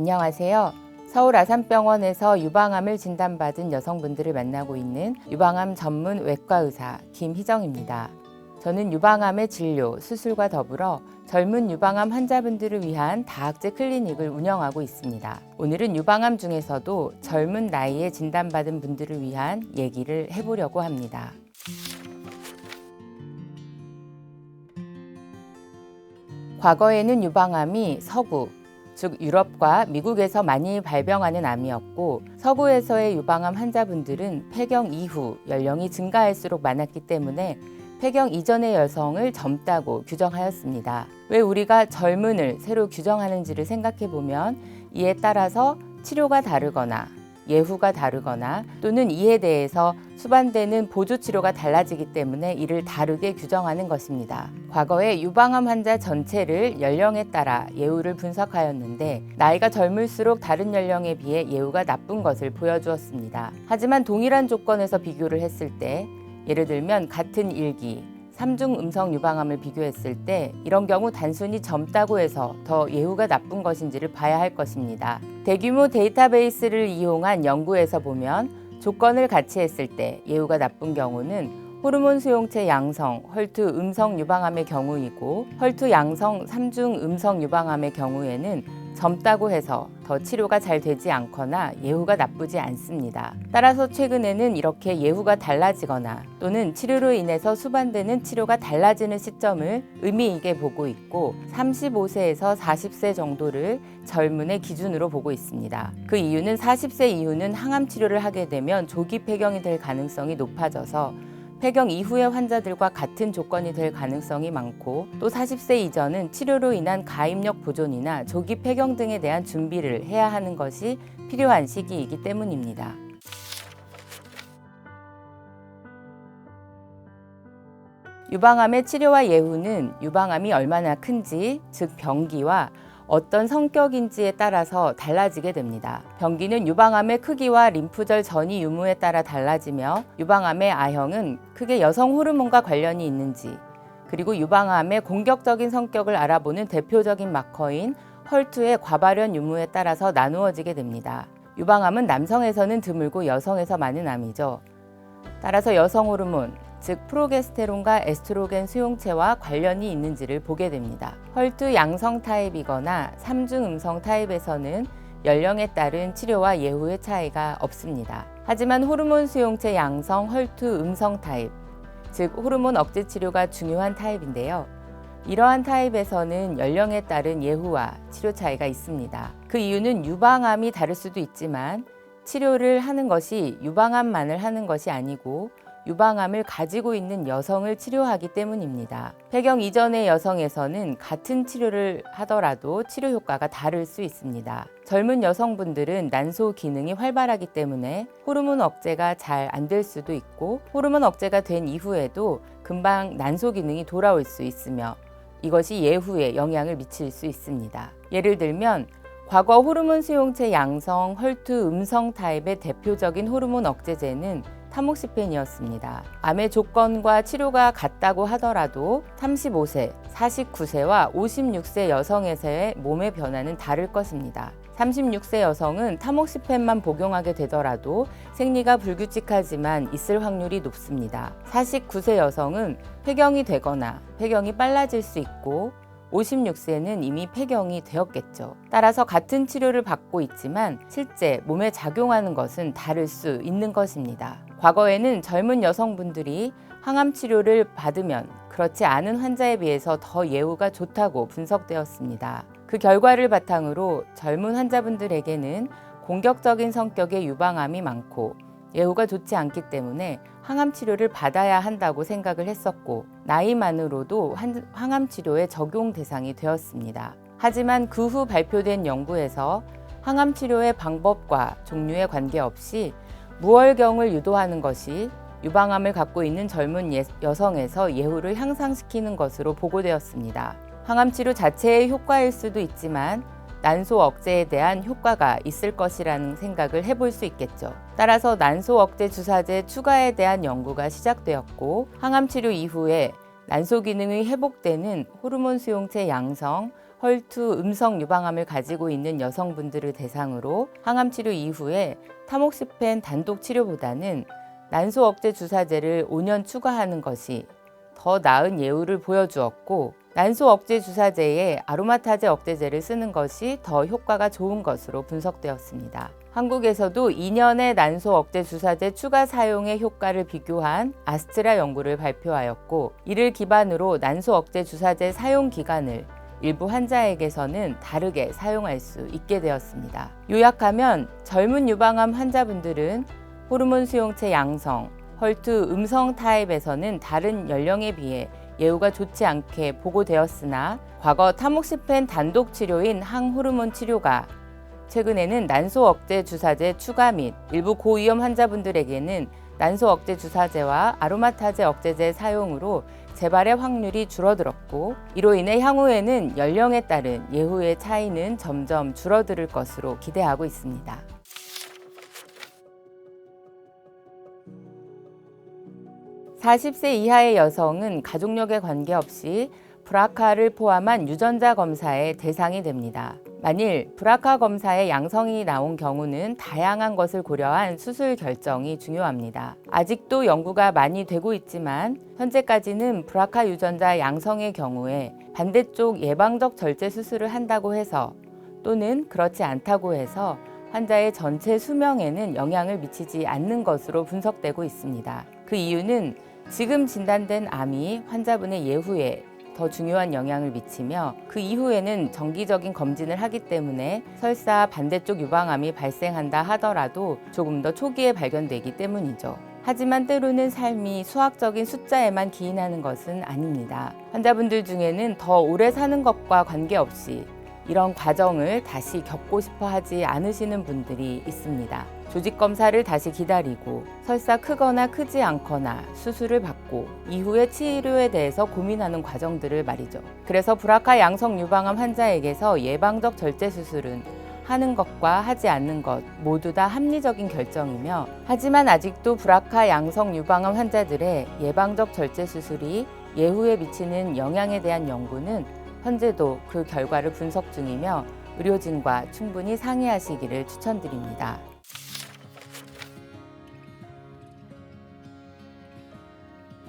안녕하세요. 서울 아산병원에서 유방암을 진단받은 여성분들을 만나고 있는 유방암 전문 외과 의사 김희정입니다. 저는 유방암의 진료, 수술과 더불어 젊은 유방암 환자분들을 위한 다학제 클리닉을 운영하고 있습니다. 오늘은 유방암 중에서도 젊은 나이에 진단받은 분들을 위한 얘기를 해보려고 합니다. 과거에는 유방암이 서구, 즉 유럽과 미국에서 많이 발병하는 암이었고 서구에서의 유방암 환자분들은 폐경 이후 연령이 증가할수록 많았기 때문에 폐경 이전의 여성을 젊다고 규정하였습니다. 왜 우리가 젊은을 새로 규정하는지를 생각해 보면 이에 따라서 치료가 다르거나 예후가 다르거나 또는 이에 대해서 수반되는 보조 치료가 달라지기 때문에 이를 다르게 규정하는 것입니다. 과거에 유방암 환자 전체를 연령에 따라 예후를 분석하였는데 나이가 젊을수록 다른 연령에 비해 예후가 나쁜 것을 보여주었습니다. 하지만 동일한 조건에서 비교를 했을 때 예를 들면 같은 일기 삼중 음성 유방암을 비교했을 때 이런 경우 단순히 젊다고 해서 더 예후가 나쁜 것인지를 봐야 할 것입니다. 대규모 데이터베이스를 이용한 연구에서 보면 조건을 같이 했을 때 예후가 나쁜 경우는 호르몬 수용체 양성 헐투 음성 유방암의 경우이고 헐투 양성 삼중 음성 유방암의 경우에는 젊다고 해서 더 치료가 잘 되지 않거나 예후가 나쁘지 않습니다. 따라서 최근에는 이렇게 예후가 달라지거나 또는 치료로 인해서 수반되는 치료가 달라지는 시점을 의미 있게 보고 있고 35세에서 40세 정도를 젊은의 기준으로 보고 있습니다. 그 이유는 40세 이후는 항암 치료를 하게 되면 조기 폐경이 될 가능성이 높아져서 폐경 이후의 환자들과 같은 조건이 될 가능성이 많고 또 40세 이전은 치료로 인한 가입력 보존이나 조기 폐경 등에 대한 준비를 해야 하는 것이 필요한 시기이기 때문입니다. 유방암의 치료와 예후는 유방암이 얼마나 큰지, 즉 병기와 어떤 성격인지에 따라서 달라지게 됩니다. 병기는 유방암의 크기와 림프절 전이 유무에 따라 달라지며 유방암의 아형은 크게 여성 호르몬과 관련이 있는지 그리고 유방암의 공격적인 성격을 알아보는 대표적인 마커인 헐투의 과발현 유무에 따라서 나누어지게 됩니다. 유방암은 남성에서는 드물고 여성에서 많은 암이죠. 따라서 여성 호르몬, 즉 프로게스테론과 에스트로겐 수용체와 관련이 있는지를 보게 됩니다. 헐투 양성 타입이거나 삼중 음성 타입에서는 연령에 따른 치료와 예후의 차이가 없습니다. 하지만 호르몬 수용체 양성 헐투 음성 타입, 즉 호르몬 억제 치료가 중요한 타입인데요. 이러한 타입에서는 연령에 따른 예후와 치료 차이가 있습니다. 그 이유는 유방암이 다를 수도 있지만 치료를 하는 것이 유방암만을 하는 것이 아니고 유방암을 가지고 있는 여성을 치료하기 때문입니다. 폐경 이전의 여성에서는 같은 치료를 하더라도 치료 효과가 다를 수 있습니다. 젊은 여성분들은 난소 기능이 활발하기 때문에 호르몬 억제가 잘 안 될 수도 있고 호르몬 억제가 된 이후에도 금방 난소 기능이 돌아올 수 있으며 이것이 예후에 영향을 미칠 수 있습니다. 예를 들면 과거 호르몬 수용체 양성 헐투 음성 타입의 대표적인 호르몬 억제제는 타목시펜이었습니다. 암의 조건과 치료가 같다고 하더라도 35세, 49세와 56세 여성에서의 몸의 변화는 다를 것입니다. 36세 여성은 타목시펜만 복용하게 되더라도 생리가 불규칙하지만 있을 확률이 높습니다. 49세 여성은 폐경이 되거나 폐경이 빨라질 수 있고 56세는 이미 폐경이 되었겠죠. 따라서 같은 치료를 받고 있지만 실제 몸에 작용하는 것은 다를 수 있는 것입니다. 과거에는 젊은 여성분들이 항암 치료를 받으면 그렇지 않은 환자에 비해서 더 예후가 좋다고 분석되었습니다. 그 결과를 바탕으로 젊은 환자분들에게는 공격적인 성격의 유방암이 많고 예후가 좋지 않기 때문에 항암 치료를 받아야 한다고 생각을 했었고 나이만으로도 항암 치료의 적용 대상이 되었습니다. 하지만 그 후 발표된 연구에서 항암 치료의 방법과 종류에 관계없이 무월경을 유도하는 것이 유방암을 갖고 있는 젊은 여성에서 예후를 향상시키는 것으로 보고되었습니다. 항암 치료 자체의 효과일 수도 있지만 난소 억제에 대한 효과가 있을 것이라는 생각을 해볼 수 있겠죠. 따라서 난소 억제 주사제 추가에 대한 연구가 시작되었고 항암 치료 이후에 난소 기능이 회복되는 호르몬 수용체 양성 헐투 음성 유방암을 가지고 있는 여성분들을 대상으로 항암 치료 이후에 타목시펜 단독 치료보다는 난소 억제 주사제를 5년 추가하는 것이 더 나은 예후를 보여주었고 난소 억제 주사제에 아로마타제 억제제를 쓰는 것이 더 효과가 좋은 것으로 분석되었습니다. 한국에서도 2년의 난소 억제 주사제 추가 사용의 효과를 비교한 아스트라 연구를 발표하였고 이를 기반으로 난소 억제 주사제 사용 기간을 일부 환자에게서는 다르게 사용할 수 있게 되었습니다. 요약하면 젊은 유방암 환자분들은 호르몬 수용체 양성, 헐투 음성 타입에서는 다른 연령에 비해 예후가 좋지 않게 보고되었으나 과거 타목시펜 단독 치료인 항호르몬 치료가 최근에는 난소 억제 주사제 추가 및 일부 고위험 환자분들에게는 난소 억제 주사제와 아로마타제 억제제 사용으로 재발의 확률이 줄어들었고 이로 인해 향후에는 연령에 따른 예후의 차이는 점점 줄어들 것으로 기대하고 있습니다. 40세 이하의 여성은 가족력에 관계없이 브라카를 포함한 유전자 검사의 대상이 됩니다. 만일 브라카 검사에 양성이 나온 경우는 다양한 것을 고려한 수술 결정이 중요합니다. 아직도 연구가 많이 되고 있지만 현재까지는 브라카 유전자 양성의 경우에 반대쪽 예방적 절제 수술을 한다고 해서 또는 그렇지 않다고 해서 환자의 전체 수명에는 영향을 미치지 않는 것으로 분석되고 있습니다. 그 이유는 지금 진단된 암이 환자분의 예후에 더 중요한 영향을 미치며 그 이후에는 정기적인 검진을 하기 때문에 설사 반대쪽 유방암이 발생한다 하더라도 조금 더 초기에 발견되기 때문이죠. 하지만 때로는 삶이 수학적인 숫자에만 기인하는 것은 아닙니다. 환자분들 중에는 더 오래 사는 것과 관계없이 이런 과정을 다시 겪고 싶어 하지 않으시는 분들이 있습니다. 조직 검사를 다시 기다리고 설사 크거나 크지 않거나 수술을 받고 이후의 치료에 대해서 고민하는 과정들을 말이죠. 그래서 브라카 양성 유방암 환자에게서 예방적 절제 수술은 하는 것과 하지 않는 것 모두 다 합리적인 결정이며 하지만 아직도 브라카 양성 유방암 환자들의 예방적 절제 수술이 예후에 미치는 영향에 대한 연구는 현재도 그 결과를 분석 중이며 의료진과 충분히 상의하시기를 추천드립니다.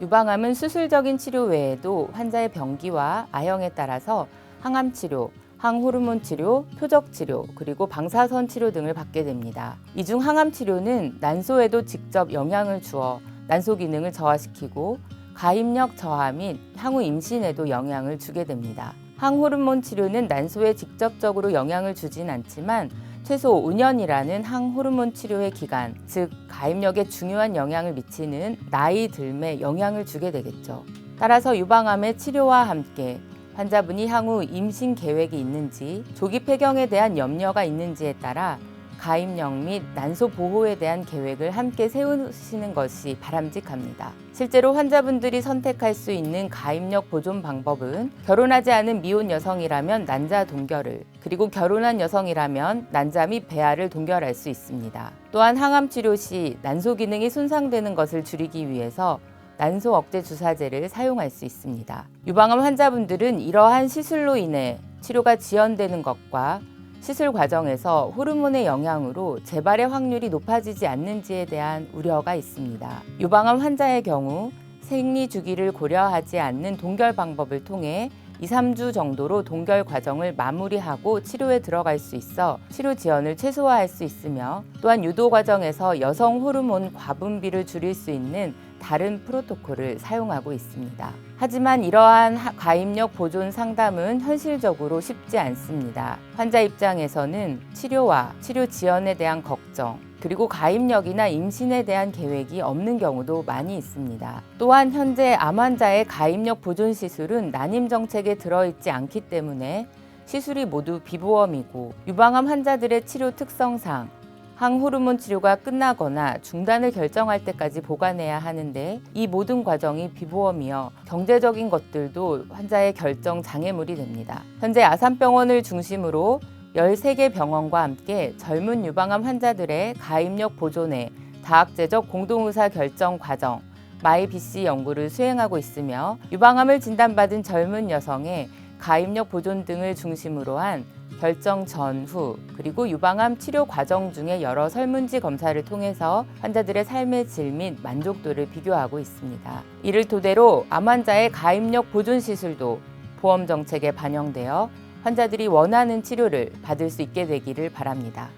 유방암은 수술적인 치료 외에도 환자의 병기와 아형에 따라서 항암 치료, 항호르몬 치료, 표적 치료, 그리고 방사선 치료 등을 받게 됩니다. 이 중 항암 치료는 난소에도 직접 영향을 주어 난소 기능을 저하시키고 가입력 저하 및 향후 임신에도 영향을 주게 됩니다. 항호르몬 치료는 난소에 직접적으로 영향을 주진 않지만 최소 5년이라는 항호르몬 치료의 기간, 즉 가입력에 중요한 영향을 미치는 나이 들매 영향을 주게 되겠죠. 따라서 유방암의 치료와 함께 환자분이 향후 임신 계획이 있는지, 조기 폐경에 대한 염려가 있는지에 따라 가입력 및 난소 보호에 대한 계획을 함께 세우시는 것이 바람직합니다. 실제로 환자분들이 선택할 수 있는 가입력 보존 방법은 결혼하지 않은 미혼 여성이라면 난자 동결을 그리고 결혼한 여성이라면 난자 및 배아를 동결할 수 있습니다. 또한 항암 치료 시 난소 기능이 손상되는 것을 줄이기 위해서 난소 억제 주사제를 사용할 수 있습니다. 유방암 환자분들은 이러한 시술로 인해 치료가 지연되는 것과 시술 과정에서 호르몬의 영향으로 재발의 확률이 높아지지 않는지에 대한 우려가 있습니다. 유방암 환자의 경우 생리 주기를 고려하지 않는 동결 방법을 통해 2, 3주 정도로 동결 과정을 마무리하고 치료에 들어갈 수 있어 치료 지연을 최소화할 수 있으며 또한 유도 과정에서 여성 호르몬 과분비를 줄일 수 있는 다른 프로토콜을 사용하고 있습니다. 하지만 이러한 가입력 보존 상담은 현실적으로 쉽지 않습니다. 환자 입장에서는 치료와 치료 지연에 대한 걱정, 그리고 가입력이나 임신에 대한 계획이 없는 경우도 많이 있습니다. 또한 현재 암 환자의 가입력 보존 시술은 난임 정책에 들어있지 않기 때문에 시술이 모두 비보험이고 유방암 환자들의 치료 특성상 항호르몬 치료가 끝나거나 중단을 결정할 때까지 보관해야 하는데 이 모든 과정이 비보험이어 경제적인 것들도 환자의 결정 장애물이 됩니다. 현재 아산병원을 중심으로 13개 병원과 함께 젊은 유방암 환자들의 가입력 보존에 다학제적 공동의사 결정 과정 마이BC 연구를 수행하고 있으며 유방암을 진단받은 젊은 여성의 가입력 보존 등을 중심으로 한 결정 전후 그리고 유방암 치료 과정 중에 여러 설문지 검사를 통해서 환자들의 삶의 질 및 만족도를 비교하고 있습니다. 이를 토대로 암 환자의 가입력 보존 시술도 보험 정책에 반영되어 환자들이 원하는 치료를 받을 수 있게 되기를 바랍니다.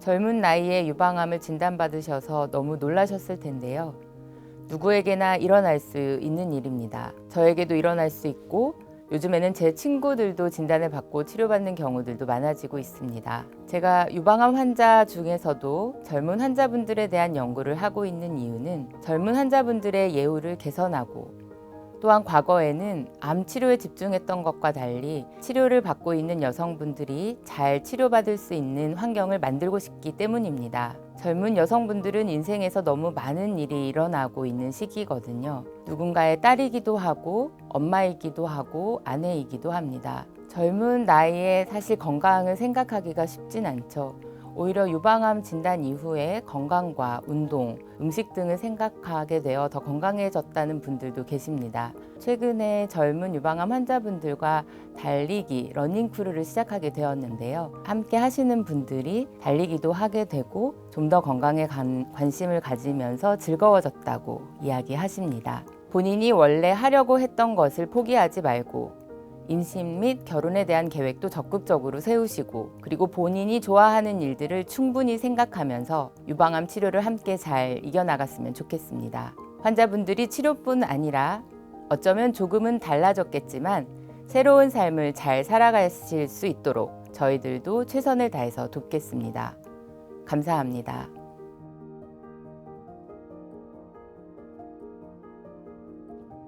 젊은 나이에 유방암을 진단받으셔서 너무 놀라셨을 텐데요. 누구에게나 일어날 수 있는 일입니다. 저에게도 일어날 수 있고 요즘에는 제 친구들도 진단을 받고 치료받는 경우들도 많아지고 있습니다. 제가 유방암 환자 중에서도 젊은 환자분들에 대한 연구를 하고 있는 이유는 젊은 환자분들의 예후를 개선하고 또한 과거에는 암 치료에 집중했던 것과 달리 치료를 받고 있는 여성분들이 잘 치료받을 수 있는 환경을 만들고 싶기 때문입니다. 젊은 여성분들은 인생에서 너무 많은 일이 일어나고 있는 시기거든요. 누군가의 딸이기도 하고 엄마이기도 하고 아내이기도 합니다. 젊은 나이에 사실 건강을 생각하기가 쉽진 않죠. 오히려 유방암 진단 이후에 건강과 운동, 음식 등을 생각하게 되어 더 건강해졌다는 분들도 계십니다. 최근에 젊은 유방암 환자분들과 달리기, 러닝크루를 시작하게 되었는데요. 함께 하시는 분들이 달리기도 하게 되고 좀 더 건강에 관, 관심을 가지면서 즐거워졌다고 이야기하십니다. 본인이 원래 하려고 했던 것을 포기하지 말고 임신 및 결혼에 대한 계획도 적극적으로 세우시고 그리고 본인이 좋아하는 일들을 충분히 생각하면서 유방암 치료를 함께 잘 이겨나갔으면 좋겠습니다. 환자분들이 치료뿐 아니라 어쩌면 조금은 달라졌겠지만 새로운 삶을 잘 살아가실 수 있도록 저희들도 최선을 다해서 돕겠습니다. 감사합니다.